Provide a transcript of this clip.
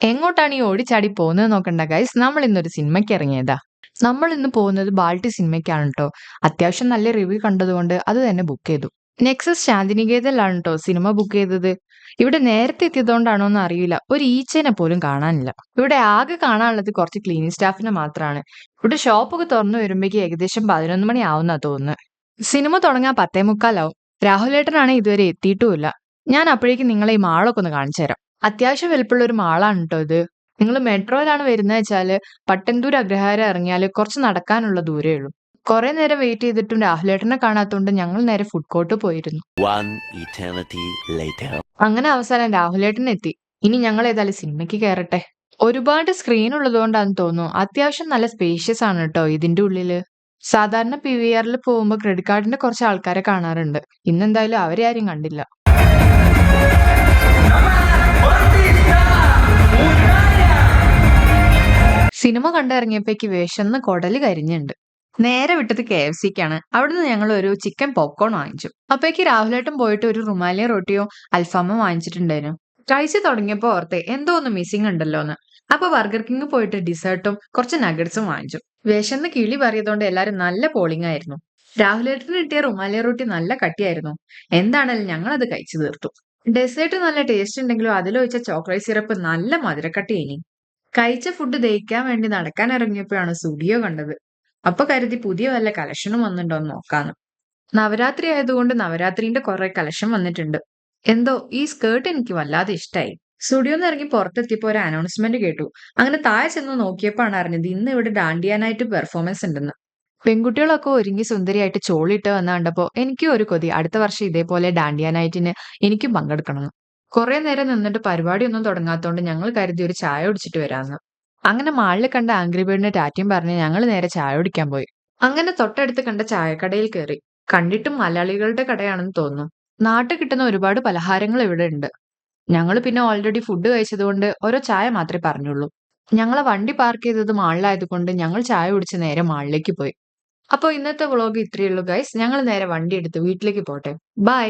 എങ്ങോട്ടാണ് ഈ ഓടിച്ചാടി പോകുന്നത് നോക്കണ്ട ഗൈസ് നമ്മൾ ഇന്നൊരു സിനിമയ്ക്ക് ഇറങ്ങിയതാ. നമ്മൾ ഇന്ന് പോകുന്നത് ബാൾട്ടി സിനിമയ്ക്കാണ് കേട്ടോ അത്യാവശ്യം നല്ല റിവ്യൂ കണ്ടതുകൊണ്ട് അത് തന്നെ ബുക്ക് ചെയ്തു. നെക്സസ് ശാന്തിനികേതനിലാണ് കേട്ടോ സിനിമ ബുക്ക് ചെയ്തത്. ഇവിടെ നേരത്തെ എത്തിയതുകൊണ്ടാണോ എന്ന് അറിയില്ല. ഒരു ഈച്ചേനെ പോലും കാണാനില്ല. ഇവിടെ ആകെ കാണാനുള്ളത് കുറച്ച് ക്ലീനിങ് സ്റ്റാഫിനെ മാത്രമാണ് ഇവിടെ ഷോപ്പൊക്കെ തുറന്നു വരുമ്പോഴേക്ക് ഏകദേശം പതിനൊന്ന് മണി ആവുന്നാ തോന്നുന്നു. സിനിമ തുടങ്ങാൻ പത്തേ മുക്കാലാവും. രാഹുലേട്ടനാണ് ഇതുവരെ എത്തിയിട്ടുമില്ല. ഞാൻ അപ്പോഴേക്കും നിങ്ങളെ ഈ മാളൊക്കെ ഒന്ന് കാണിച്ചു തരാം അത്യാവശ്യം വലുപ്പമുള്ള ഒരു മാളാണ് കേട്ടോ ഇത്. നിങ്ങൾ മെട്രോയിലാണ് വരുന്നത് വെച്ചാൽ പട്ടന്തൂർ അഗ്രഹാരം ഇറങ്ങിയാൽ കുറച്ച് നടക്കാനുള്ള ദൂരേ ഉള്ളൂ. കുറെ നേരം വെയിറ്റ് ചെയ്തിട്ടും രാഹുലേട്ടനെ കാണാത്തോണ്ട് ഞങ്ങൾ നേരെ ഫുഡ് കോർട്ട് പോയിരുന്നു. One eternity later. അങ്ങനെ അവസാനം രാഹുലേട്ടൻ എത്തി. ഇനി ഞങ്ങൾ ഏതായാലും സിനിമയ്ക്ക് കയറട്ടെ ഒരുപാട് സ്ക്രീൻ ഉള്ളതുകൊണ്ടാന്ന് തോന്നുന്നു. അത്യാവശ്യം നല്ല സ്പേഷ്യസ് ആണ് കേട്ടോ ഇതിന്റെ ഉള്ളിൽ. സാധാരണ പി വി ആറിൽ പോകുമ്പോൾ ക്രെഡിറ്റ് കാർഡിന്റെ കുറച്ച് ആൾക്കാരെ കാണാറുണ്ട്. ഇന്നെന്തായാലും അവരെ ആരും കണ്ടില്ല. സിനിമ കണ്ടിറങ്ങിയപ്പോഴേക്ക് വിശന്ന് കൊടൽ കരിഞ്ഞുണ്ട്. നേരെ വിട്ടത് കെ എഫ് സിക്കാണ്. അവിടുന്ന് ഞങ്ങൾ ഒരു ചിക്കൻ പോപ്കോൺ വാങ്ങിച്ചു. അപ്പോഴേക്ക് രാഹുലേട്ടൻ പോയിട്ട് ഒരു റുമാലിയ റൊട്ടിയോ അൽഫാമോ വാങ്ങിച്ചിട്ടുണ്ടായിരുന്നു. കഴിച്ചു തുടങ്ങിയപ്പോ ഓർത്തെ എന്തോ ഒന്ന് മിസ്സിംഗ് ഉണ്ടല്ലോ എന്ന് അപ്പൊ ബർഗർ കിങ് പോയിട്ട് ഡിസേർട്ടും കുറച്ച് നഗറ്റ്സും വാങ്ങിച്ചു. വിശന്ന് കിളി പറയതുകൊണ്ട് എല്ലാരും നല്ല പോളിംഗ് ആയിരുന്നു. രാഹുലേട്ടന് കിട്ടിയ റുമാലിയ റൊട്ടി നല്ല കട്ടിയായിരുന്നു. എന്താണേലും ഞങ്ങൾ അത് കഴിച്ചു തീർത്തു. ഡെസേർട്ട് നല്ല ടേസ്റ്റ് ഉണ്ടെങ്കിലും അതിലൊഴിച്ച ചോക്ലേറ്റ് സിറപ്പ് നല്ല മധുരക്കട്ടി ഇനി. കഴിച്ച ഫുഡ് ദഹിക്കാൻ വേണ്ടി നടക്കാൻ ഇറങ്ങിയപ്പോഴാണ് സ്റ്റുഡിയോ കണ്ടത്. അപ്പൊ കരുതി പുതിയ വല്ല കളക്ഷനും വന്നിട്ടുണ്ടോ എന്ന് നോക്കാന്ന്. നവരാത്രി ആയതുകൊണ്ട് നവരാത്രിന്റെ കുറെ കളക്ഷൻ വന്നിട്ടുണ്ട്. എന്തോ ഈ സ്കേർട്ട് എനിക്ക് വല്ലാതെ ഇഷ്ടമായി സ്റ്റുഡിയോന്ന് ഇറങ്ങി പുറത്തെത്തിയപ്പോ ഒരു അനൗൺസ്മെന്റ് കേട്ടു. അങ്ങനെ താഴെ ചെന്ന് നോക്കിയപ്പോഴാണ് അറിഞ്ഞത് ഇന്ന് ഇവിടെ ഡാണ്ടിയാനായിട്ട് പെർഫോമൻസ് ഉണ്ടെന്ന്. പെൺകുട്ടികളൊക്കെ ഒരുങ്ങി സുന്ദരിയായിട്ട് ചോളിട്ട് വന്ന കണ്ടപ്പോ എനിക്കും ഒരു കൊതി. അടുത്ത വർഷം ഇതേപോലെ ഡാൻഡിയ നൈറ്റിന് എനിക്കും പങ്കെടുക്കണം കുറെ നേരം നിന്നിട്ട് പരിപാടിയൊന്നും തുടങ്ങാത്തോണ്ട് ഞങ്ങൾ കരുതി ഒരു ചായ കുടിച്ചിട്ട് വരാമെന്ന്. അങ്ങനെ മാളിൽ കണ്ട ആംഗ്രി ബേർഡിനെ ടാറ്റയും പറഞ്ഞ് ഞങ്ങൾ നേരെ ചായ കുടിക്കാൻ പോയി. അങ്ങനെ തൊട്ടടുത്ത് കണ്ട ചായക്കടയിൽ കയറി കണ്ടിട്ടും മലയാളികളുടെ കടയാണെന്ന് തോന്നുന്നു. നാട്ടിൽ കിട്ടുന്ന ഒരുപാട് പലഹാരങ്ങൾ ഇവിടെ ഉണ്ട്. ഞങ്ങൾ പിന്നെ ഓൾറെഡി ഫുഡ് കഴിച്ചതുകൊണ്ട് ഓരോ ചായ മാത്രമേ പറഞ്ഞുള്ളൂ. ഞങ്ങളെ വണ്ടി പാർക്ക് ചെയ്തത് മാളിലായതുകൊണ്ട് ഞങ്ങൾ ചായ കുടിച്ച് നേരെ മാളിലേക്ക് പോയി. അപ്പോൾ ഇന്നത്തെ വ്ളോഗ് ഇത്രയേ ഉള്ളൂ ഗൈസ് ഞങ്ങൾ നേരെ വണ്ടി എടുത്ത് വീട്ടിലേക്ക് പോട്ടെ. ബൈ